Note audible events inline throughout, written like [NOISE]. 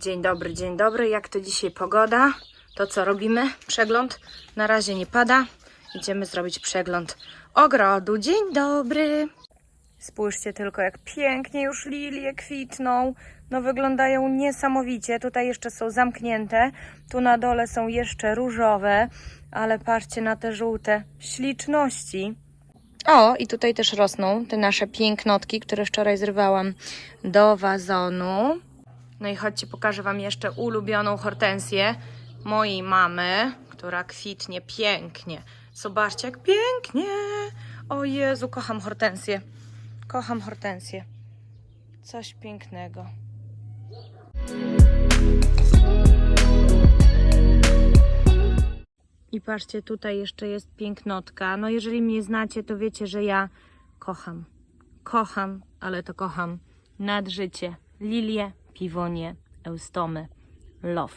Dzień dobry, dzień dobry. Jak to dzisiaj pogoda? To co robimy? Przegląd. Na razie nie pada. Idziemy zrobić przegląd ogrodu. Dzień dobry. Spójrzcie tylko, jak pięknie już lilie kwitną. No wyglądają niesamowicie. Tutaj jeszcze są zamknięte. Tu na dole są jeszcze różowe. Ale patrzcie na te żółte śliczności. O, i tutaj też rosną te nasze pięknotki, które wczoraj zrywałam do wazonu. No i chodźcie, pokażę Wam jeszcze ulubioną hortensję mojej mamy, która kwitnie pięknie. Zobaczcie, jak pięknie! O Jezu, kocham hortensję. Kocham hortensję. Coś pięknego. I patrzcie, tutaj jeszcze jest pięknotka. No jeżeli mnie znacie, to wiecie, że ja kocham. Kocham, ale to kocham nad życie. Lilie, piwonie, eustomy. Love.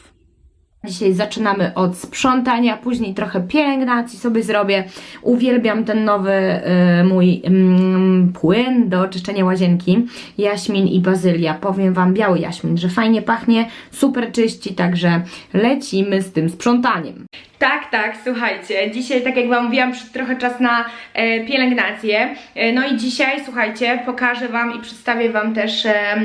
Dzisiaj zaczynamy od sprzątania, później trochę pielęgnacji sobie zrobię. Uwielbiam ten nowy y, mój mm, płyn do czyszczenia łazienki. Jaśmin i bazylia. Powiem Wam, biały jaśmin, że fajnie pachnie, super czyści, także lecimy z tym sprzątaniem. Tak, tak, słuchajcie, dzisiaj tak jak Wam mówiłam, przyszedł trochę czas na e, pielęgnację. E, no i dzisiaj, słuchajcie, pokażę Wam i przedstawię Wam też e,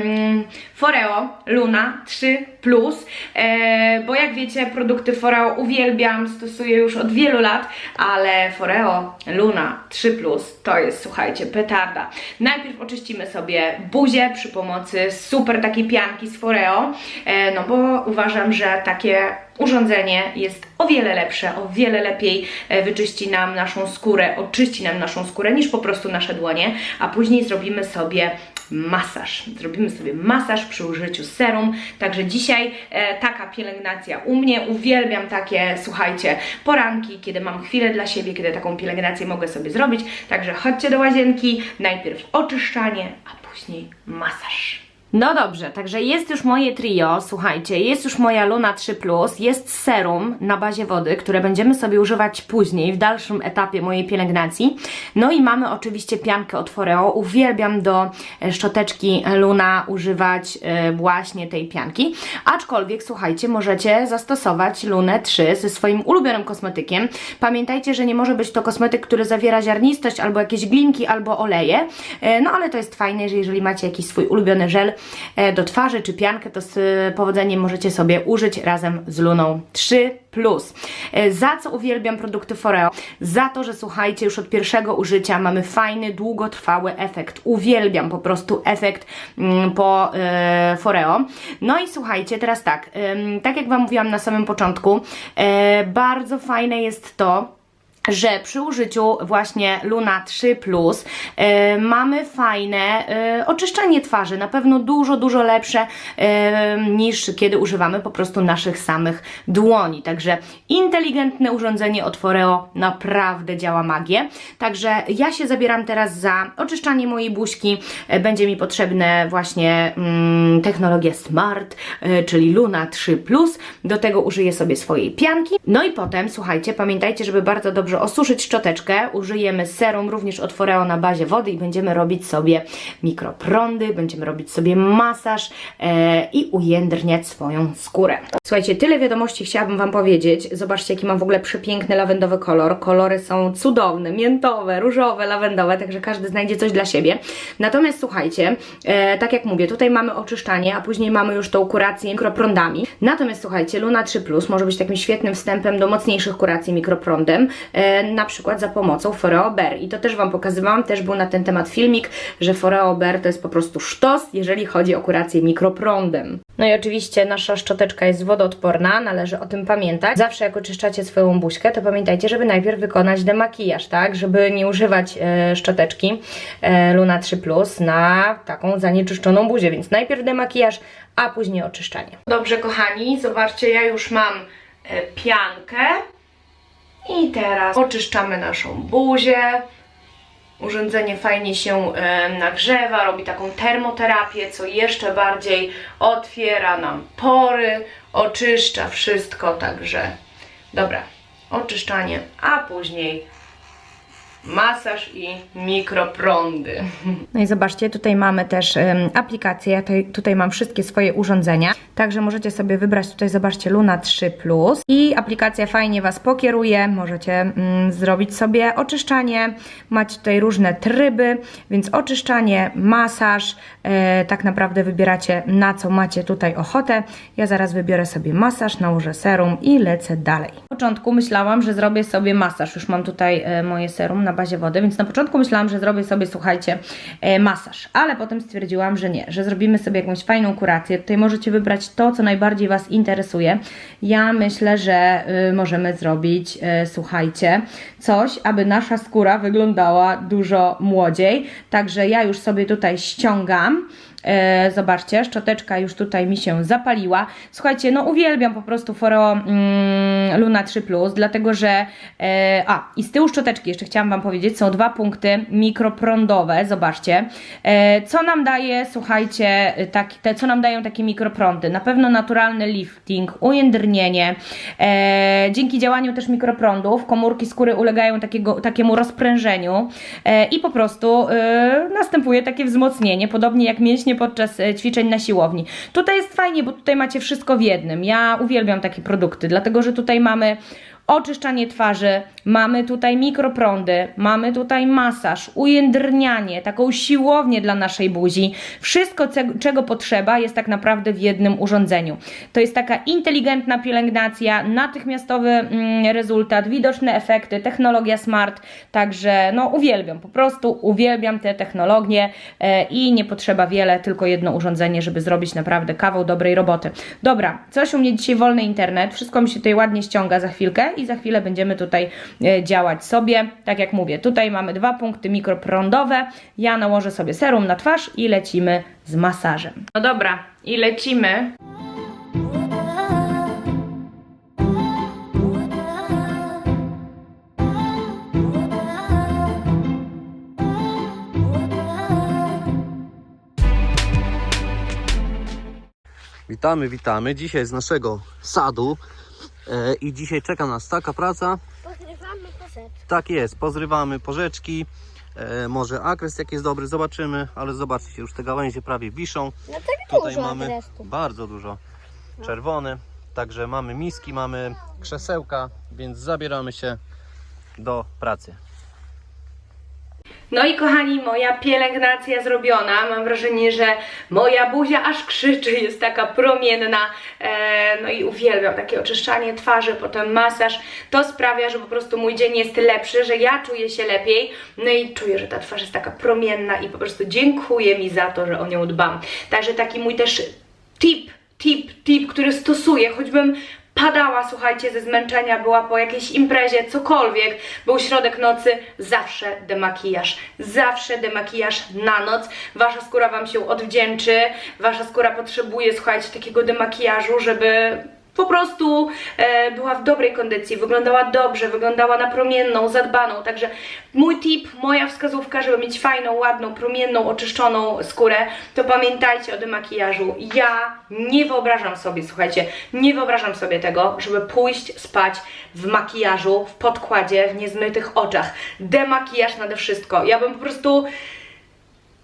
Foreo Luna 3 Plus, e, bo jak wiecie, produkty Foreo uwielbiam, stosuję już od wielu lat, ale Foreo Luna 3 Plus to jest, słuchajcie, petarda. Najpierw oczyścimy sobie buzię przy pomocy super takiej pianki z Foreo, e, no bo uważam, że takie urządzenie jest o wiele lepsze, o wiele lepiej e, wyczyści nam naszą skórę, oczyści nam naszą skórę niż po prostu nasze dłonie, a później zrobimy sobie masaż. Zrobimy sobie masaż przy użyciu serum. Także dzisiaj e, taka pielęgnacja u mnie. Uwielbiam takie, słuchajcie, poranki, kiedy mam chwilę dla siebie, kiedy taką pielęgnację mogę sobie zrobić. Także chodźcie do łazienki, najpierw oczyszczanie, a później masaż. No dobrze, także jest już moje trio, słuchajcie, jest już moja Luna 3 Plus, jest serum na bazie wody, które będziemy sobie używać później, w dalszym etapie mojej pielęgnacji. No i mamy oczywiście piankę od Foreo, uwielbiam do e, szczoteczki Luna używać e, właśnie tej pianki, aczkolwiek słuchajcie, możecie zastosować Lunę 3 ze swoim ulubionym kosmetykiem. Pamiętajcie, że nie może być to kosmetyk, który zawiera ziarnistość albo jakieś glinki, albo oleje, E, no ale to jest fajne, że jeżeli macie jakiś swój ulubiony żel do twarzy czy piankę, to z e, powodzeniem możecie sobie użyć razem z Luną 3 Plus. E, Za co uwielbiam produkty Foreo? Za to, że słuchajcie, już od pierwszego użycia mamy fajny, długotrwały efekt. Uwielbiam po prostu efekt mm, po e, Foreo. No i słuchajcie, teraz tak, em, tak jak Wam mówiłam na samym początku, e, bardzo fajne jest to, że przy użyciu właśnie Luna 3 Plus e, mamy fajne e, oczyszczanie twarzy, na pewno dużo, dużo lepsze e, niż kiedy używamy po prostu naszych samych dłoni. Także inteligentne urządzenie od Foreo naprawdę działa magię. Także ja się zabieram teraz za oczyszczanie mojej buźki. Będzie mi potrzebne właśnie mm, technologia Smart, e, czyli Luna 3 Plus. Do tego użyję sobie swojej pianki. No i potem, słuchajcie, pamiętajcie, żeby bardzo dobrze osuszyć szczoteczkę, użyjemy serum również od Foreo na bazie wody i będziemy robić sobie mikroprądy, będziemy robić sobie masaż e, i ujędrniać swoją skórę. Słuchajcie, tyle wiadomości chciałabym Wam powiedzieć. Zobaczcie, jaki mam w ogóle przepiękny lawendowy kolor. Kolory są cudowne, miętowe, różowe, lawendowe, także każdy znajdzie coś dla siebie. Natomiast słuchajcie, e, tak jak mówię, tutaj mamy oczyszczanie, a później mamy już tą kurację mikroprądami. Natomiast słuchajcie, Luna 3 Plus może być takim świetnym wstępem do mocniejszych kuracji mikroprądem, e, na przykład za pomocą Foreo Bear. I to też Wam pokazywałam, też był na ten temat filmik, że Foreo Bear to jest po prostu sztos, jeżeli chodzi o kurację mikroprądem. No i oczywiście nasza szczoteczka jest wodoodporna, należy o tym pamiętać. Zawsze jak oczyszczacie swoją buźkę, to pamiętajcie, żeby najpierw wykonać demakijaż, tak? Żeby nie używać e, szczoteczki e, Luna 3 Plus na taką zanieczyszczoną buzię, więc najpierw demakijaż, a później oczyszczanie. Dobrze kochani, zobaczcie, ja już mam e, piankę i teraz oczyszczamy naszą buzię. Urządzenie fajnie się nagrzewa, robi taką termoterapię, co jeszcze bardziej otwiera nam pory, oczyszcza wszystko, także dobra, oczyszczanie, a później masaż i mikroprądy. No i zobaczcie, tutaj mamy też em, aplikację. Ja tutaj, tutaj mam wszystkie swoje urządzenia. Także możecie sobie wybrać tutaj, zobaczcie, Luna 3 Plus. I aplikacja fajnie Was pokieruje. Możecie mm, zrobić sobie oczyszczanie. Macie tutaj różne tryby, więc oczyszczanie, masaż. E, tak naprawdę wybieracie na co macie tutaj ochotę. Ja zaraz wybiorę sobie masaż, nałożę serum i lecę dalej. Początku myślałam, że zrobię sobie masaż. Już mam tutaj e, moje serum na bazie wody, więc na początku myślałam, że zrobię sobie, słuchajcie, e, masaż. Ale potem stwierdziłam, że nie, że zrobimy sobie jakąś fajną kurację. Tutaj możecie wybrać to, co najbardziej Was interesuje. Ja myślę, że y, możemy zrobić, y, słuchajcie, coś, aby nasza skóra wyglądała dużo młodziej. Także ja już sobie tutaj ściągam. E, zobaczcie, szczoteczka już tutaj mi się zapaliła. Słuchajcie, no uwielbiam po prostu Foro mm, Luna 3 Plus, dlatego że. E, a, i z tyłu szczoteczki jeszcze chciałam Wam powiedzieć, są dwa punkty mikroprądowe. Zobaczcie. E, co nam daje, słuchajcie, tak, te, co nam dają takie mikroprądy? Na pewno naturalny lifting, ujędrnienie. E, dzięki działaniu też mikroprądów komórki skóry ulegają takiego, takiemu rozprężeniu e, i po prostu e, następuje takie wzmocnienie, podobnie jak mięśnie podczas e, ćwiczeń na siłowni. Tutaj jest fajnie, bo tutaj macie wszystko w jednym. Ja uwielbiam takie produkty, dlatego że tutaj mamy oczyszczanie twarzy, mamy tutaj mikroprądy, mamy tutaj masaż, ujędrnianie, taką siłownię dla naszej buzi. Wszystko, czego potrzeba, jest tak naprawdę w jednym urządzeniu. To jest taka inteligentna pielęgnacja, natychmiastowy mm, rezultat, widoczne efekty, technologia smart, także no uwielbiam, po prostu uwielbiam te technologie e, i nie potrzeba wiele, tylko jedno urządzenie, żeby zrobić naprawdę kawał dobrej roboty. Dobra, coś u mnie dzisiaj wolny internet, wszystko mi się tutaj ładnie ściąga za chwilkę i za chwilę będziemy tutaj e, działać sobie. Tak jak mówię, tutaj mamy dwa punkty mikroprądowe. Ja nałożę sobie serum na twarz i lecimy z masażem. No dobra, i lecimy. Witamy, witamy. Dzisiaj z naszego sadu i dzisiaj czeka nas taka praca. Pogrywamy poszedł. Tak jest, pozrywamy porzeczki. E, może akres jak jest dobry, zobaczymy, ale zobaczcie, już te gałęzie prawie wiszą. No tak Tutaj dużo mamy adresu. bardzo dużo czerwony, także mamy miski, mamy krzesełka, więc zabieramy się do pracy. No i kochani, moja pielęgnacja zrobiona. Mam wrażenie, że moja buzia aż krzyczy, [LAUGHS] jest taka promienna. E, no i uwielbiam takie oczyszczanie twarzy, potem masaż. To sprawia, że po prostu mój dzień jest lepszy, że ja czuję się lepiej. No i czuję, że ta twarz jest taka promienna i po prostu dziękuję mi za to, że o nią dbam. Także taki mój też tip, tip, tip, który stosuję, choćbym padała, słuchajcie, ze zmęczenia, była po jakiejś imprezie, cokolwiek, był środek nocy, zawsze demakijaż, zawsze demakijaż na noc. Wasza skóra Wam się odwdzięczy, Wasza skóra potrzebuje, słuchajcie, takiego demakijażu, żeby po prostu e, była w dobrej kondycji, wyglądała dobrze, wyglądała na promienną, zadbaną. Także mój tip, moja wskazówka, żeby mieć fajną, ładną, promienną, oczyszczoną skórę, to pamiętajcie o demakijażu. Ja nie wyobrażam sobie, słuchajcie, nie wyobrażam sobie tego, żeby pójść spać w makijażu, w podkładzie, w niezmytych oczach. Demakijaż nade wszystko. Ja bym po prostu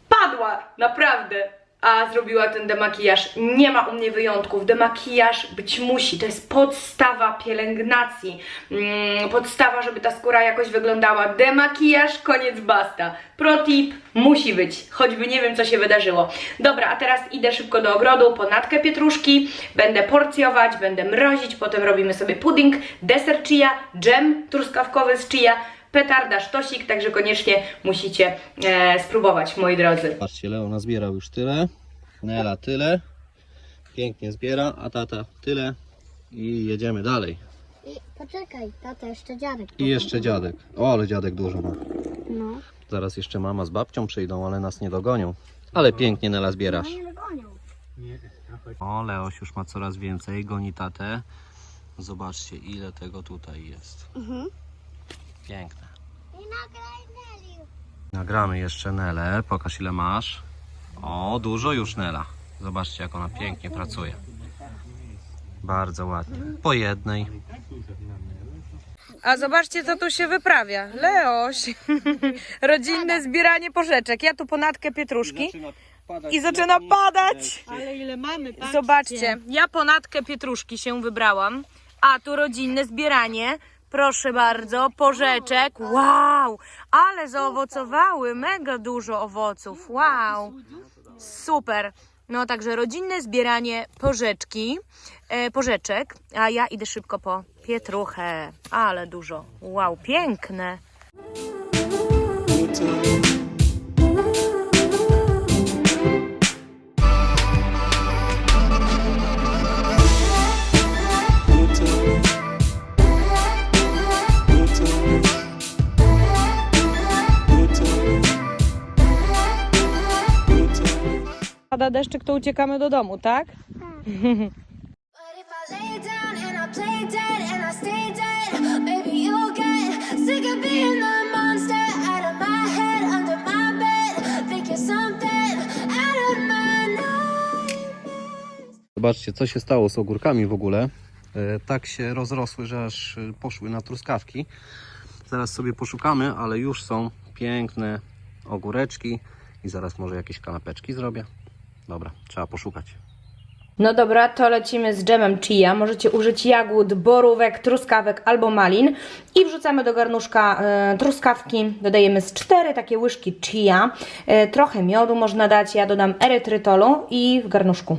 padła, naprawdę. A zrobiła ten demakijaż. Nie ma u mnie wyjątków. Demakijaż być musi. To jest podstawa pielęgnacji. Mm, podstawa, żeby ta skóra jakoś wyglądała. Demakijaż, koniec, basta. Protip musi być. Choćby nie wiem, co się wydarzyło. Dobra, a teraz idę szybko do ogrodu po natkę pietruszki. Będę porcjować, będę mrozić. Potem robimy sobie pudding, deser chia, dżem truskawkowy z chia petarda, sztosik, także koniecznie musicie e, spróbować, moi drodzy. Patrzcie, Leona zbierał już tyle, Nela tyle, pięknie zbiera, a tata tyle i jedziemy dalej. I poczekaj, tata, jeszcze dziadek. I jeszcze dziadek. O, ale dziadek dużo ma. No. Zaraz jeszcze mama z babcią przyjdą, ale nas nie dogonią. Ale pięknie Nela zbierasz. No nie dogonią. O, Leoś już ma coraz więcej, goni tatę. Zobaczcie, ile tego tutaj jest. Mhm. Piękne. I nagraj Neliu. Nagramy jeszcze Nelę, pokaż ile masz. O, dużo już Nela. Zobaczcie, jak ona pięknie pracuje. Bardzo ładnie. Po jednej. A zobaczcie, co tu się wyprawia. Leoś. [LAUGHS] Rodzinne zbieranie porzeczek. Ja tu ponadkę pietruszki. I zaczyna padać. Ale ile mamy, patrzcie. Zobaczcie, ja ponadkę pietruszki się wybrałam, a tu rodzinne zbieranie. Proszę bardzo, porzeczek. Wow, ale zaowocowały, mega dużo owoców. Wow, super. No także rodzinne zbieranie porzeczki, e, porzeczek, a ja idę szybko po pietruchę. Ale dużo. Wow, piękne. My bed, thinking something out of my nightmares. Zobaczcie, co się stało z ogórkami w ogóle. E, Tak się rozrosły, że aż e, poszły na truskawki. Zaraz sobie poszukamy, ale już są piękne ogóreczki i zaraz może jakieś kanapeczki zrobię. Dobra, trzeba poszukać. No dobra, to lecimy z dżemem chia. Możecie użyć jagód, borówek, truskawek albo malin. I wrzucamy do garnuszka e, truskawki. Dodajemy z cztery takie łyżki chia. E, trochę miodu można dać. Ja dodam erytrytolu i w garnuszku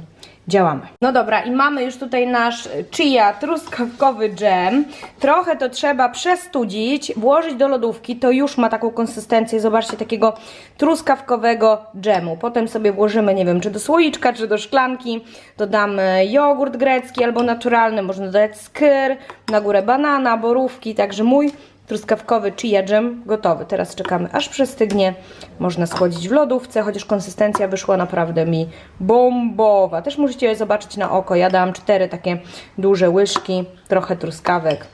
działamy. No dobra, i mamy już tutaj nasz chia truskawkowy dżem. Trochę to trzeba przestudzić, włożyć do lodówki. To już ma taką konsystencję, zobaczcie, takiego truskawkowego dżemu. Potem sobie włożymy, nie wiem, czy do słoiczka, czy do szklanki. Dodamy jogurt grecki albo naturalny, można dodać skyr, na górę banana, borówki, także mój truskawkowy chia dżem gotowy. Teraz czekamy aż przestygnie. Można schłodzić w lodówce, chociaż konsystencja wyszła naprawdę mi bombowa. Też musicie je zobaczyć na oko. Ja dałam cztery takie duże łyżki, trochę truskawek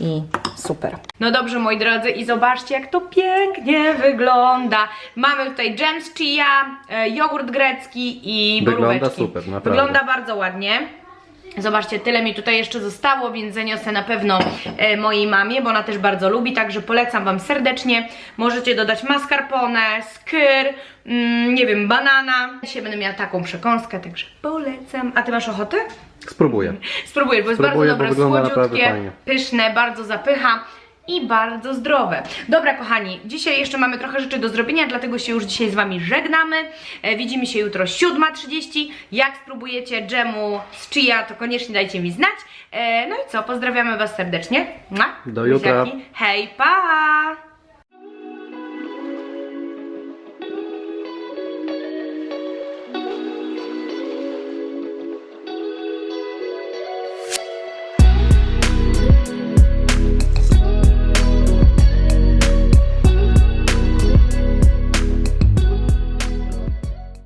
i super. No dobrze, moi drodzy, i zobaczcie, jak to pięknie wygląda. Mamy tutaj dżem z chia, e, jogurt grecki i Wygląda boróweczki. super, naprawdę. Wygląda bardzo ładnie. Zobaczcie, tyle mi tutaj jeszcze zostało, więc zaniosę na pewno e, mojej mamie, bo ona też bardzo lubi, także polecam Wam serdecznie. Możecie dodać mascarpone, skyr, mm, nie wiem, banana. Dzisiaj będę miała taką przekąskę, także polecam. A Ty masz ochotę? Spróbuję. Spróbujesz, bo jest Spróbuję, bardzo bo dobre, wygląda naprawdę słodziutkie, fajnie. pyszne, bardzo zapycha i bardzo zdrowe. Dobra, kochani, dzisiaj jeszcze mamy trochę rzeczy do zrobienia, dlatego się już dzisiaj z Wami żegnamy. E, widzimy się jutro 7.30. Jak spróbujecie dżemu z chia, to koniecznie dajcie mi znać. E, no i co, pozdrawiamy Was serdecznie. Do jutra. Hej, pa!